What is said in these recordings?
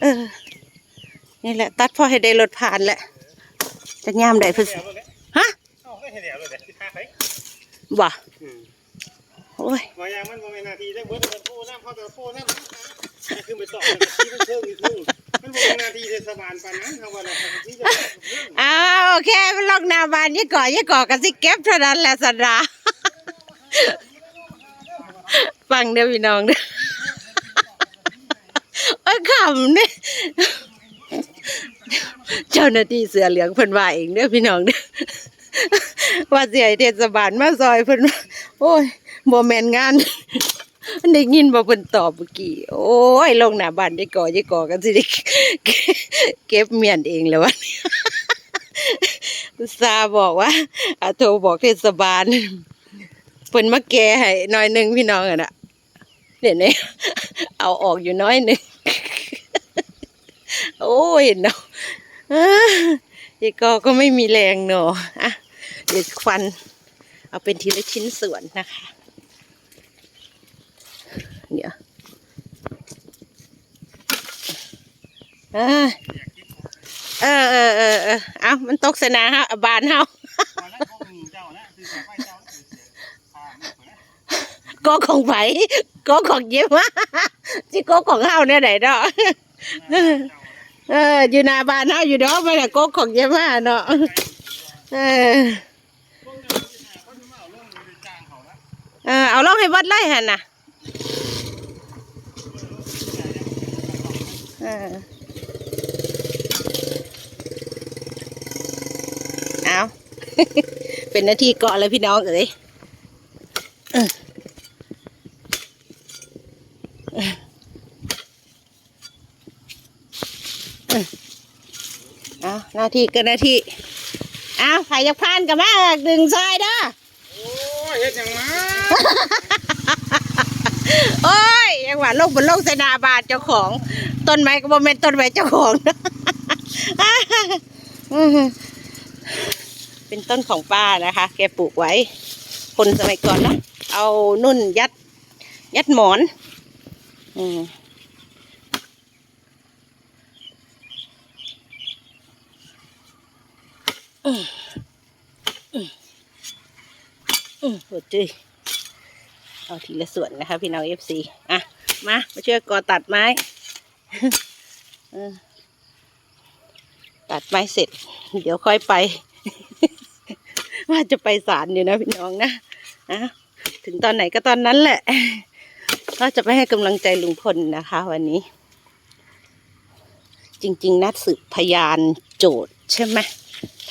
เออ นี่แหละ ตัดพ่อให้ได้รถผ่านแหละจะยามได้เพิ่นเดี๋ยวเลยฮะเอ้าไม่เห็นเดี๋ยวเลยเดี๋ยวที่ท่าไปบ่โอ้ยวายางมันบ่เป็นนาทีได้เบิดมันโฟน้ำเข้าแต่โฟน้ำมันขึ้นไปต่อมันที่มันเชิงอีกนึงมันบ่เป็นนาทีเทศบาลปานนั้นทางวันละที่จะอ้าวโอเคมันลอกหนาบานยี่ก่อยี่ก่อกันสิเก็บเท่านั้นแหละสันดาฟังเด้อพี่น้องเด้อ จำเนี่ยเจ้าหน้าที่เสือเหลืองเพิ่นว่าเองเด้อพี่น้องเด้อว่าเสียเทศบาลมาซอยเพิ่นโอ้ยบ่แม่นงานได้ยินบ่เพิ่นตอบเมื่อกี้โอ้ยลงหน้าบ้านยี่ก่อยี่ก่อกันสิได้เก็บเมียนเองแล้ววะอุตส่าบอกว่าอาโทรบอกเทศบาลเพิ่นมาแก้ให้หน้อยหนึงพี่น้องอะนะ เดี๋ยวนี้เอาออกอยู่น้อยหนึงโอ้ยเนาะอ่ายายกอก็ไม่มีแรงเนาะอะเดี๋ยวควัน เอาเป็นทีละชิ้นส่วนนะคะ เดี๋ยวอ่าเออเออเออเออเอามันตกสนาฮะบานเฮาตอนนั้นพวกมึงเจ้านะคือไฟเจ้าคือเสียพาไม่เปิดก็ของไผ ก็ของเย็บวะจิก็ของเฮาเนี่ยไหนเนาะเอออยู่นาบ้านเฮาอยู่เนาะไม่ได้ก็ของเย็บมาเนาะเออเออเอาลองให้วัดไล่หันน่ะเออเอาเป็นหน้าที่เกาะเลยพี่น้องเอ๋ย เอาห น้าที่ก็หน้าที่เอาไผ่ยักพานกับมาดึงซอยเด้อโอ้ยเฮ็ดหยังมาโอ้ยยังว่าลงบนลงใส่หนาบาทเจ้าของ ต้นไม้ก็บ่แม่นต้นไม้เจ้าของนะเป็นต้นของป้านะคะ แกปลูกไว้ คนสมัยก่อนเนาะเอานุ่นยัด ยัดหมอน อืม อืมอืมอืมโหจุ้ยเอาทีละส่วนนะคะ พี่น้องเอฟซีอะ มา มาช่วยกอตัดไม้ตัดไม้เสร็จ เดี๋ยวค่อยไป ว่าจะไปศาลอยู่นะพี่น้องนะอะถึงตอนไหนก็ตอนนั้นแหละ ก็จะไปให้กำลังใจลุงพลนะคะ วันนี้ จริง ๆ นัดสืบพยานโจทย์ ใช่ไหม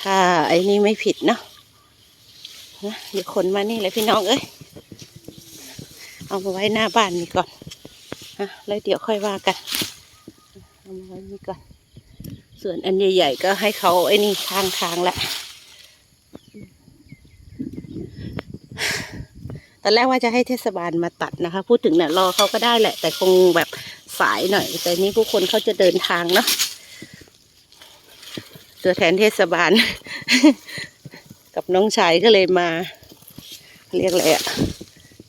ถ้าไอ้นี่ไม่ผิดเนาะนะเดี๋ยวคนมานี่เลยพี่น้องเอ้ยเอามาไว้หน้าบ้านนี่ก่อนฮะแล้วเดี๋ยวค่อยว่ากันเอามาไว้นี่ก่อน ส่วนอันใหญ่ๆก็ให้เขาไอ้นี่ข้างทางละตอนแรกว่าจะให้เทศบาลมาตัดนะคะ พูดถึงเนี่ยรอเขาก็ได้แหละ แต่คงแบบสายหน่อย แต่นี้ผู้คนเขาจะเดินทางเนาะ ตัวแทนเทศบาล กับน้องชายก็เลยมา เรียกอะไรอะ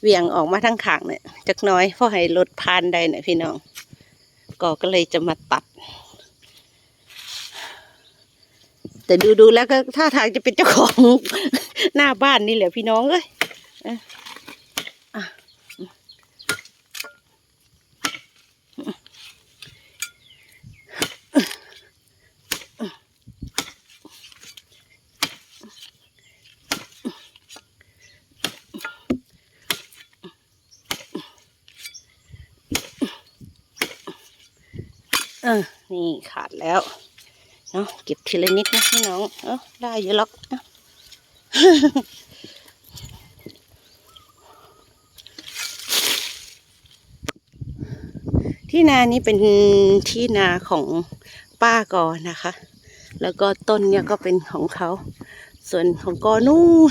เวียงออกมาทั้งขางเนี่ยจักน้อยเพราะให้รถพานได้เนี่ยพี่น้อง ก็ก็เลยจะมาตัด แต่ดูดูแล้วก็ท่าทางจะเป็นเจ้าของหน้าบ้านนี่แหละพี่น้องเอ้ย เออ นี่ขาดแล้ว เนาะเก็บทีละนิดนะพี่น้อง เออได้อยู่หรอกเอ้าที่นานี้เป็นที่นาของป้ากอนะคะ แล้วก็ต้นเนี่ยก็เป็นของเขา ส่วนของกอนู่น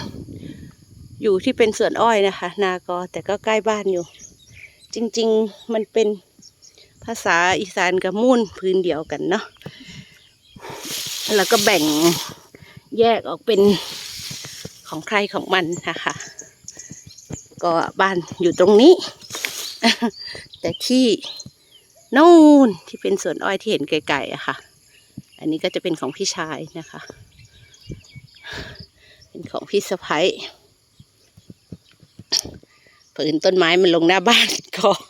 อยู่ที่เป็นสวนอ้อยนะคะ นากอแต่ก็ใกล้บ้านอยู่ จริง ๆ มันเป็น ภาษาอีสานกับมุ่นพื้นเดียวกันเนาะแล้วก็แบ่งแยกออกเป็นของใครของมันนะคะ ก็บ้านอยู่ตรงนี้ แต่ที่นู่นที่เป็นสวนอ้อยที่เห็นไกลๆอะค่ะ อันนี้ก็จะเป็นของพี่ชายนะคะ เป็นของพี่สะพ้ยผืนต้นไม้มันลงหน้าบ้านก่อน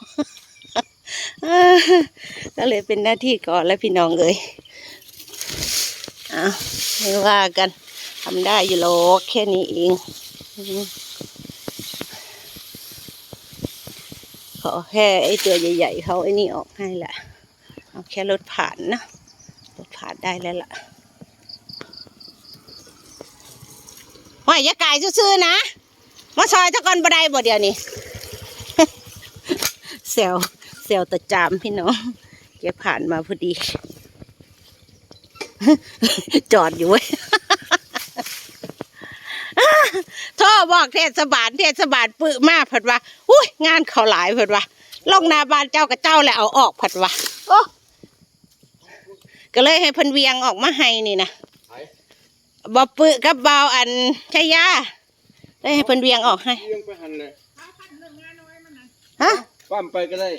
ก็เลยเป็นหน้าที่ก่อนแล้วพี่น้องเอ้ยเอาไม่ว่ากันทำได้อยู่หรอกแค่นี้เอง ขอแค่ไอ้ตัวใหญ่ๆเขาไอ้นี่ออกให้แหละเอาแค่รถผ่านนะรถผ่านได้แล้วล่ะว่าอย่ากายซื่อๆนะมาซอยตะกอนบัไดบ่เดียวนี้เซล ซลตะจามพี่น้องแกผ่านมาพอดี จอดอยู่เว้ยโทรบอกเทศบาลเทศบาลปึมาผัดว่าอุ้ยงานเขาหลายผัดว่าลงหนาบานเจ้ากับเจ้าแล้วเอาออกผัดว่าโอ้ก็เลยให้เพิ่นเวียงออกมาให้นี่นะไผบอปึกับเบาวอันชายาได้ให้เพิ่นเวียงออกให้เลี้ยงไปหันเลยฮะ ปั้มไปก็ได้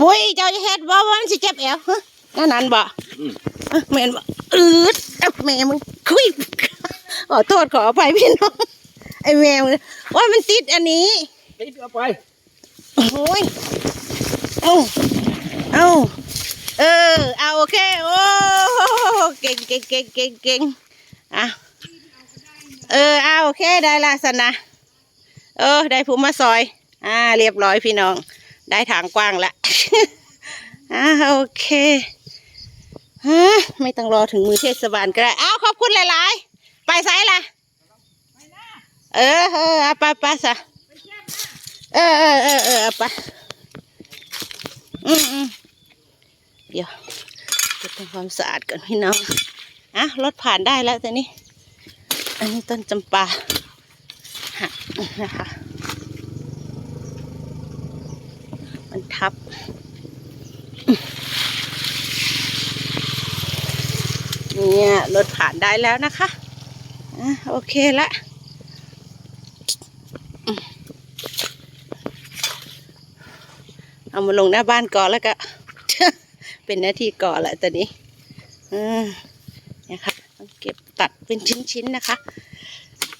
บุ้ยเจ้าจะเฮ็ดบ่ว่ามันสิเจ็บแอวฮะนั่นนั่นบ่อืมเอ้อแม่นบ่อืดเอ้าแม่มึงคุยขอโทษขออภัยพี่น้องไอ้แม่มึงว่ามันติดอันนี้ติดเอาไปโอ้ยเอาเอาเออเอาโอเคโอ้เก่งเก่งเก่งเก่งเก่งอะเออเอาโอเคได้ละสนะเออได้ผู้มาซอย อ่า เรียบร้อยพี่น้อง ได้ทางกว้างละอ่าโอเคฮะไม่ต้องรอถึงมือเทศบาลก็ได้อ้าวขอบคุณหลายๆ ไปไซละเออเออเอาไปไปซะเออเออเออเออเอาไปอืมอืมเดี๋ยวจะทำความสะอาดก่อนพี่น้องอะรถผ่านได้แล้วแต่นี้อันนี้ต้นจำปาหักนะคะ มัน ทับ เนี่ยรถผ่านได้แล้วนะคะอะโอเคละเอามาลงหน้าบ้านก่อนแล้วก็ เป็นหน้าที่ก่อนแหละตอนนี้อืมเนี่ยค่ะต้องเก็บตัดเป็นชิ้นๆนะคะ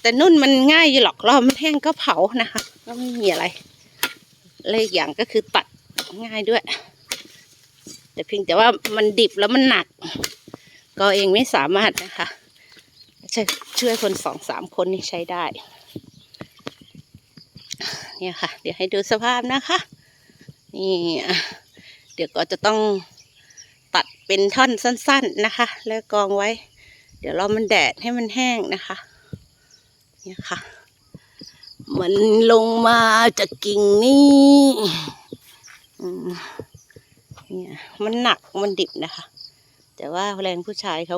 แต่นุ่นมันง่ายอยู่หรอกรอมันแห้งก็เผานะคะ ก็ไม่มีอะไร และอีกอย่างก็คือตัด ง่ายด้วย แต่เพียงแต่ว่ามันดิบแล้วมันหนัก ก็เองไม่สามารถนะคะช่วยช่วยคนสองสามคนนี่ใช้ได้ เนี่ยค่ะ เดี๋ยวให้ดูสภาพนะคะ นี่เดี๋ยวก็จะต้องตัดเป็นท่อนสั้น ๆนะคะ แล้วกองไว้ เดี๋ยวรอมันแดดให้มันแห้งนะคะ เนี่ยค่ะ มันลงมาจากกิ่งนี้ เนี่ยมันหนักมันดิบนะคะ แต่ว่าแรงผู้ชายเขา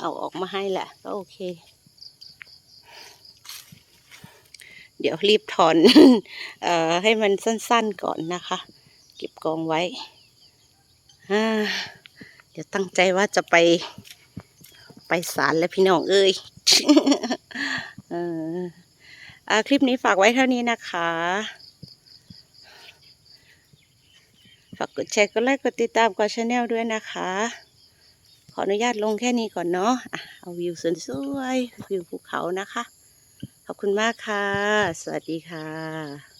เอาออกมาให้แหละ ก็โอเค เดี๋ยวรีบถอนเอ่อให้มันสั้นๆก่อนนะคะ เก็บกองไว้ เดี๋ยวตั้งใจว่าจะไปไปศาลแล้วพี่น้องเอ้ยเอออ่าคลิปนี้ฝากไว้เท่านี้นะคะ ฝา กดแชร์กดไลค์กดติดตามกดชาแนลด้วยนะคะ ขออนุญาตลงแค่นี้ก่อนเนาะอะเอาวิวสวยๆวิวภูเขานะคะ ขอบคุณมากค่ะ สวัสดีค่ะ